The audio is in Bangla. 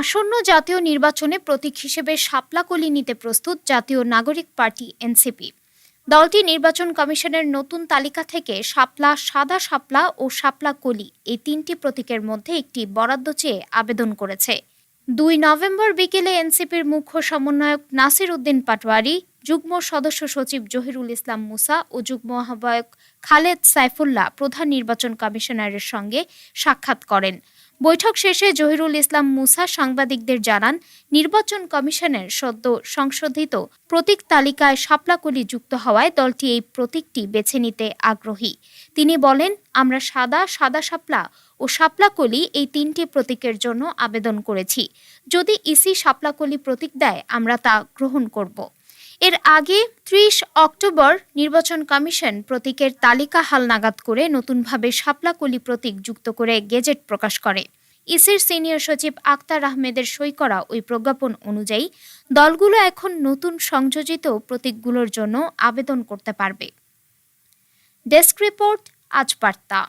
আসন্ন জাতীয় নির্বাচনে প্রতীক হিসেবে শাপলাকলি নিতে প্রস্তুত জাতীয় নাগরিক পার্টি এনসিপি। দলটি নির্বাচন কমিশনের নতুন তালিকা থেকে শাপলা, সাদা শাপলা ও শাপলা কলি এই তিনটি প্রতীকের মধ্যে একটি বরাদ্দ চেয়ে আবেদন করেছে। দুই নভেম্বর বিকেলে এনসিপির মুখ্য সমন্বয়ক নাসির উদ্দিন পাটোয়ারি, যুগ্ম সদস্য সচিব জহিরুল ইসলাম মুসা ও যুগ্ম আহ্বায়ক খালেদ সাইফুল্লাহ প্রধান নির্বাচন কমিশনারের সঙ্গে সাক্ষাৎ করেন। বৈঠক শেষে জহিরুল ইসলাম মুসা সাংবাদিকদের জানান, নির্বাচন কমিশনের সদ্য সংশোধিত প্রতীক তালিকায় শাপলাকলি যুক্ত হওয়ায় দলটি এই প্রতীকটি বেছে নিতে আগ্রহী। তিনি বলেন, আমরা সাদা সাদা শাপলা ও শাপলাকলি এই তিনটি প্রতীকের জন্য আবেদন করেছি। যদি ইসি শাপলাকলি প্রতীক দেয়, আমরা তা গ্রহণ করব। এর আগে ত্রিশ অক্টোবর নির্বাচন কমিশন প্রতীকের তালিকা হালনাগাদ করে নতুনভাবে শাপলাকলি প্রতীক যুক্ত করে গেজেট প্রকাশ করে। ইসির সিনিয়র সচিব আক্তার আহমেদের সই করা ওই প্রজ্ঞাপন অনুযায়ী দলগুলো এখন নতুন সংযোজিত প্রতীকগুলোর জন্য আবেদন করতে পারবে। ডেস্ক রিপোর্ট আজ বার্তা